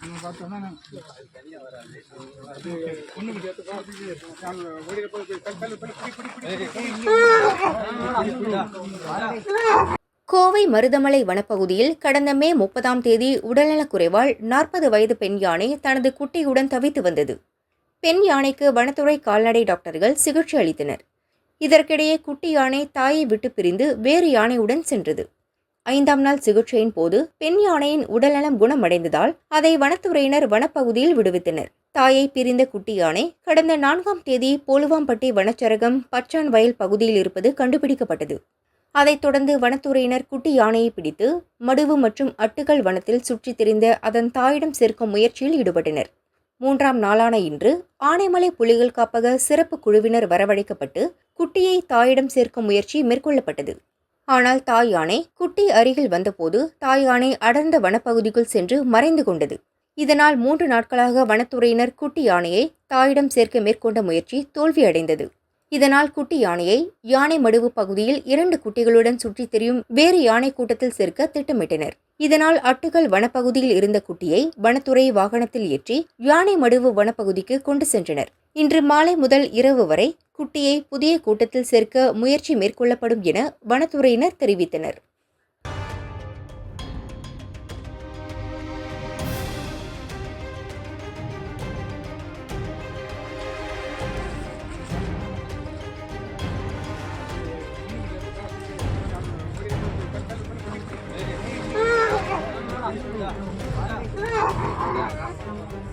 நம்ம பார்த்தோம்னா பிடி, பிடி, பிடி. கோவை மருதமலை வனப்பகுதியில் கடந்த மே முப்பதாம் தேதி உடல்நலக் குறைவால் நாற்பது வயது பெண் யானை தனது குட்டியுடன் தவித்து வந்தது. பெண் யானைக்கு வனத்துறை கால்நடை டாக்டர்கள் சிகிச்சை அளித்தனர். இதற்கிடையே குட்டி யானை தாயை விட்டு பிரிந்து வேறு யானையுடன் சென்றது. ஐந்தாம் நாள் சிகிச்சையின் போது பெண் யானையின் உடல்நலம் குணமடைந்ததால் அதை வனத்துறையினர் வனப்பகுதியில் விடுவித்தனர். தாயை பிரிந்த குட்டி யானை கடந்த நான்காம் தேதி போலுவாம்பட்டி வனச்சரகம் பச்சான் வயல் பகுதியில் இருப்பது கண்டுபிடிக்கப்பட்டது. அதைத் தொடர்ந்து வனத்துறையினர் குட்டி யானையை பிடித்து மடுவு மற்றும் அட்டுகள் வனத்தில் சுற்றித் திரிந்த அதன் தாயிடம் சேர்க்கும் முயற்சியில் ஈடுபட்டனர். மூன்றாம் நாளான இன்று ஆனைமலை புலிகள் காப்பக சிறப்பு குழுவினர் வரவழைக்கப்பட்டு குட்டியை தாயிடம் சேர்க்கும் முயற்சி மேற்கொள்ளப்பட்டது. ஆனால் தாய் யானை குட்டி அருகில் வந்தபோது தாய் யானை அடர்ந்த வனப்பகுதிக்குள் சென்று மறைந்து கொண்டது. இதனால் மூன்று நாட்களாக வனத்துறையினர் குட்டி யானையை தாயிடம் சேர்க்க மேற்கொண்ட முயற்சி தோல்வியடைந்தது. இதனால் குட்டி யானையை யானை மடுவு பகுதியில் இரண்டு குட்டிகளுடன் சுற்றித் திரியும் வேறு யானை கூட்டத்தில் சேர்க்க திட்டமிட்டனர். இதனால் அட்டுகள் வனப்பகுதியில் இருந்த குட்டியை வனத்துறை வாகனத்தில் ஏற்றி யானை மடுவு வனப்பகுதிக்கு கொண்டு சென்றனர். இன்று மாலை முதல் இரவு வரை குட்டியை புதிய கூட்டத்தில் சேர்க்க முயற்சி மேற்கொள்ளப்படும் என வனத்துறையினர் தெரிவித்தனர்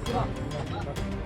Yeah.